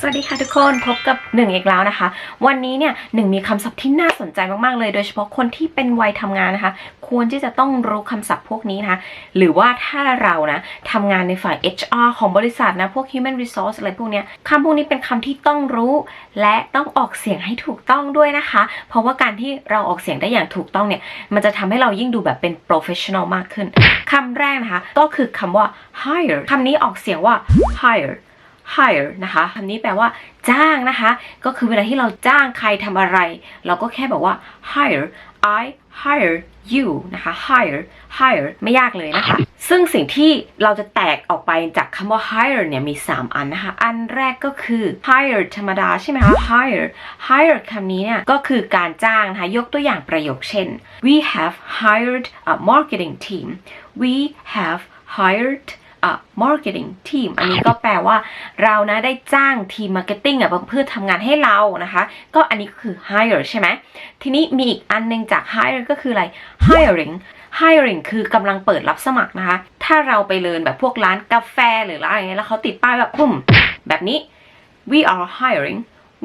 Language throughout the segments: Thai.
สวัสดีค่ะทุกคนพบกับหนึ่งอีกแล้วนะคะ วันนี้เนี่ยหนึ่งมีคำศัพท์ที่น่าสนใจมากๆเลย โดยเฉพาะคนที่เป็นวัยทำงานนะคะ ควรที่จะต้องรู้คำศัพท์พวกนี้นะคะ หรือว่าถ้าเรานะทำงานในฝ่าย HR ของบริษัทนะ พวก human resource อะไรพวกเนี้ยคำพวกนี้เป็นคำที่ต้องรู้ และต้องออกเสียงให้ถูกต้องด้วยนะคะ เพราะว่าการที่เราออกเสียงได้อย่างถูกต้องเนี่ยมันจะทำให้เรายิ่งดูแบบเป็น professional มากขึ้นคำแรกนะคะก็คือคำว่า hire คำนี้ออกเสียงว่า hire hire นะคะคำนี้แปลว่าจ้างนะคะ ก็คือเวลาที่เราจ้างใครทำอะไร เราก็แค่บอกว่า hire I hire you นะคะ hire hire ไม่ยากเลยนะคะ ซึ่งสิ่งที่เราจะแตกออกไปจากคำว่า hire เนี่ยมี 3 อันนะคะ อันแรกก็คือ hire ธรรมดาใช่ไหมคะ hire hire คำนี้เนี่ยก็คือการจ้างนะคะ ยกตัวอย่างประโยคเช่น we have hired a marketing team we have hired marketing team อันนี้ก็แปลว่าเรานะได้จ้างทีมมาร์เก็ตติ้งอะเพื่อทำงานให้เรานะคะ ก็อันนี้ก็คือ hire ใช่ไหมทีนี้มีอีกอันหนึงจาก hire ก็คืออะไร hiring hiring คือกำลังเปิดรับสมัครนะคะ ถ้าเราไปเดินแบบพวกร้านกาแฟหรือร้านอะไรเงี้ยแล้วเขาติดป้ายแบบปุ่มแบบนี้ we are hiring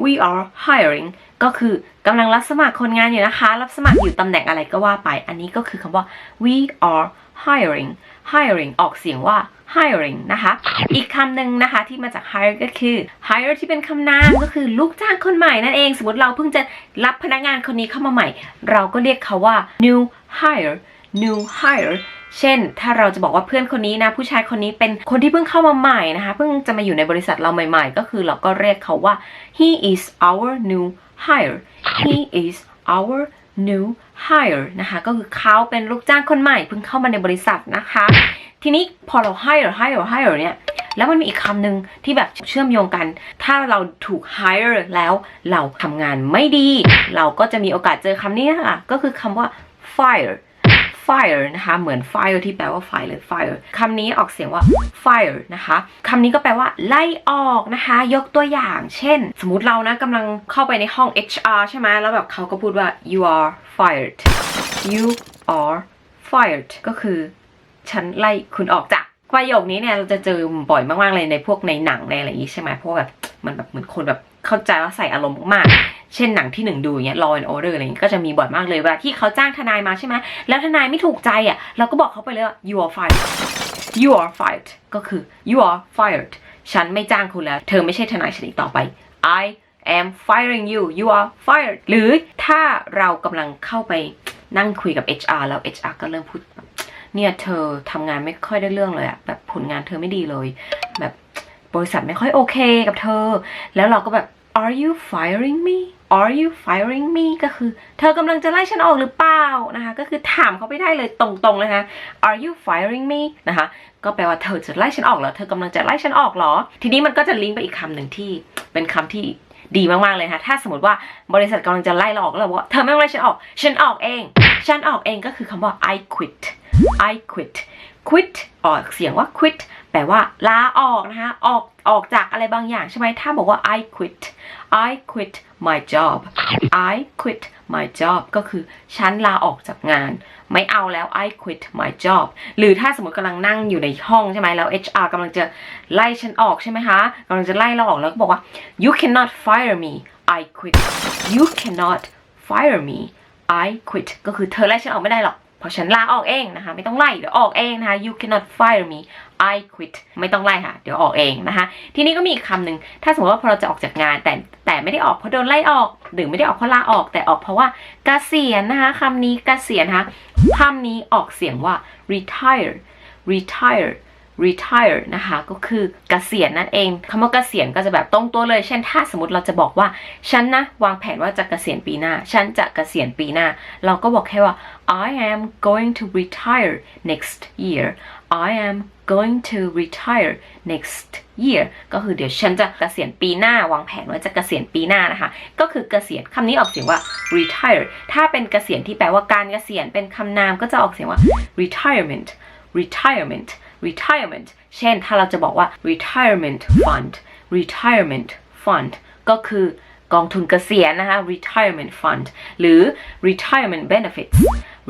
we are hiring ก็คือกำลังรับสมัครคนงานอยู่นะคะ รับสมัครอยู่ตำแหน่งอะไรก็ว่าไป อันนี้ก็คือคำว่า we are hiring hiring ออกเสียงว่า hiring นะคะ อีกคำหนึ่งนะคะที่มาจาก hire ก็คือ hire ที่เป็นคำนามก็คือลูกจ้างคนใหม่นั่นเอง สมมติเราเพิ่งจะรับพนักงานคนนี้เข้ามาใหม่ เราก็เรียกเขาว่า new hire new hire เช่น ถ้าเราจะบอกว่าเพื่อนคนนี้นะ ผู้ชายคนนี้เป็นคนที่เพิ่งเข้ามาใหม่นะคะ เพิ่งจะมาอยู่ในบริษัทเราใหม่ๆ ก็คือเราก็เรียกเขาว่า he is our new hire he is our new hire นะคะก็คือเขาเป็นลูกจ้างคนใหม่เพิ่งเข้ามาในบริษัทนะคะ ทีนี้พอเรา hire hire hire เนี่ยแล้วมันมีอีกคำหนึ่งที่แบบเชื่อมโยงกัน ถ้าเราถูก hire แล้วเราทำงานไม่ดี เราก็จะมีโอกาสเจอคำนี้ค่ะ ก็คือคำว่า fire fire นะคะ เหมือน fire ที่แปลว่าไฟเลย fire คำนี้ออกเสียงว่า fire นะคะคำนี้ก็แปลว่า ไล่ออกนะคะ ยกตัวอย่าง เช่น สมมติเรานะกำลังเข้าไปในห้อง HR ใช่ไหมแล้วแบบเขาก็พูดว่า you are fired you are fired ก็คือ ฉันไล่คุณออกจากประโยคนี้เนี่ยเราจะเจอบ่อยมากๆเลยในพวกในหนังในอะไรอย่างนี้ใช่ไหมเพราะว่าแบบมันแบบเหมือนคนแบบเข้าใจว่าใส่อารมณ์มากๆ เช่นหนังที่หนึ่งดูอย่างเงี้ย Law and Order อะไรเงี้ยก็จะมีบ่อยมากเลยเวลาที่เขาจ้างทนายมาใช่ไหมแล้วทนายไม่ถูกใจอะเราก็บอกเขาไปเลยว่า you are fired you are fired ก็คือ you are fired ฉันไม่จ้างคุณแล้ว เธอไม่ใช่ทนายฉันอีกต่อไป I am firing you you are fired หรือถ้าเรากำลังเข้าไปนั่งคุยกับ HR แล้ว HR ก็เริ่มพูดเนี่ยเธอทำงานไม่ค่อยได้เรื่องเลยอะแบบผลงานเธอไม่ดีเลย แบบบริษัทไม่ค่อยโอเคกับเธอ แล้วเราก็แบบ are you firing me are you firing me ก็คือ เธอกำลังจะไล่ฉันออกหรือเปล่านะคะ ก็คือถามเขาไปได้เลยตรงๆเลยนะ are you firing me นะคะ ก็แปลว่าเธอจะไล่ฉันออกเหรอ เธอกำลังจะไล่ฉันออกเหรอ ทีนี้มันก็จะลิงก์ไปอีกคำหนึ่งที่เป็นคำที่ดีมากๆเลยนะคะถ้าสมมติว่าบริษัทกำลังจะไล่เราออกแล้วเราบอกว่าเธอไม่ต้องไล่ฉันออก ฉันออกเอง ฉันออกเองก็คือคำว่า I quit I quit quit ออกเสียงว่า quit แปลว่าลาออกนะคะ ออกออกจากอะไรบางอย่างใช่ไหมถ้าบอกว่า I quit I quit my job I quit my job ก็คือฉันลาออกจากงาน ไม่เอาแล้ว I quit my job หรือถ้าสมมติกำลังนั่งอยู่ในห้องใช่ไหมแล้ว HR กำลังจะไล่ฉันออกใช่ไหมคะกำลังจะไล่เราออกแล้วก็บอกว่า you cannot fire me I quit you cannot fire me I quit ก็คือเธอไล่ฉันออกไม่ได้หรอก ราะฉันลาออกเองนะคะ ไม่ต้องไล่เดี๋ยวออกเองนะคะ you cannot fire me I quit ไม่ต้องไล่ค่ะ เดี๋ยวออกเองนะคะ ทีนี้ก็มีอีกคำหนึ่งถ้าสมมติว่าพอเราจะออกจากงาน แต่แต่ไม่ได้ออกเพราะโดนไล่ออกหรือไม่ได้ออกเพราะลาออกแต่ออกเพราะว่าเกษียณนะคะคำนี้เกษียณนะคะคำนี้ออกเสียงว่า retire retire retire นะคะก็คือเกษียณนั่นเองคำว่าเกษียณก็จะแบบตรงตัวเลย เช่นถ้าสมมติเราจะบอกว่า ฉันนะวางแผนว่าจะเกษียณปีหน้า ฉันจะเกษียณปีหน้า เราก็บอกแค่ว่า I am going to retire next year I am going to retire next year ก็คือเดี๋ยวฉันจะเกษียณปีหน้าวางแผนว่าจะเกษียณปีหน้านะคะ ก็คือเกษียณคำนี้ออกเสียงว่า retire ถ้าเป็นเกษียณที่แปลว่าการเกษียณเป็นคำนามก็จะออกเสียงว่า retirement retirement retirement เช่นถ้าเราจะบอกว่า retirement fund retirement fund ก็คือกองทุนเกษียณนะคะ retirement fund หรือ retirement benefits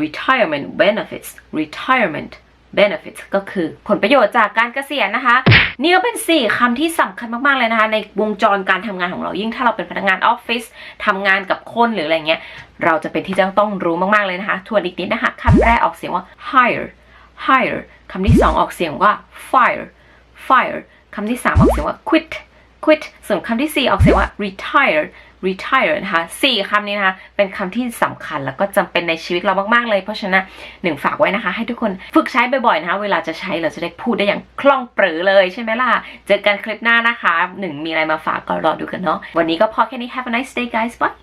retirement benefits retirement benefits ก็คือผลประโยชน์จากการเกษียณนะคะ นี่ก็เป็น 4คำที่สำคัญมาก ๆ เลยนะคะ ในวงจรการทำงานของเรายิ่งถ้าเราเป็นพนักงานออฟฟิศทำงานกับคนหรืออะไรเงี้ย เราจะเป็นที่จะต้องรู้มาก ๆ เลยนะคะ ทวนอีกนิดนะคะคำแรกออกเสียงว่า hire hire คำที่2องออกเสียงว่า fire fire คำที่3ออกเสียงว่า quit quit ส่วนคำที่4ออกเสียงว่า retire retire นะคะสี่คำนี้นะคะ เป็นคำที่สำคัญแล้วก็จำเป็นในชีวิตเรามาก ๆ เลย เพราะฉะนั้นหนึ่งฝากไว้นะคะ ให้ทุกคนฝึกใช้บ่อย ๆ นะคะ เวลาจะใช้เราจะได้พูดได้อย่างคล่องปรือเลยใช่ไหมล่ะ เจอกันคลิปหน้านะคะหนึ่งมีอะไรมาฝากก็รอดูกันเนาะ วันนี้ก็พอแค่นี้ have a nice day guys bye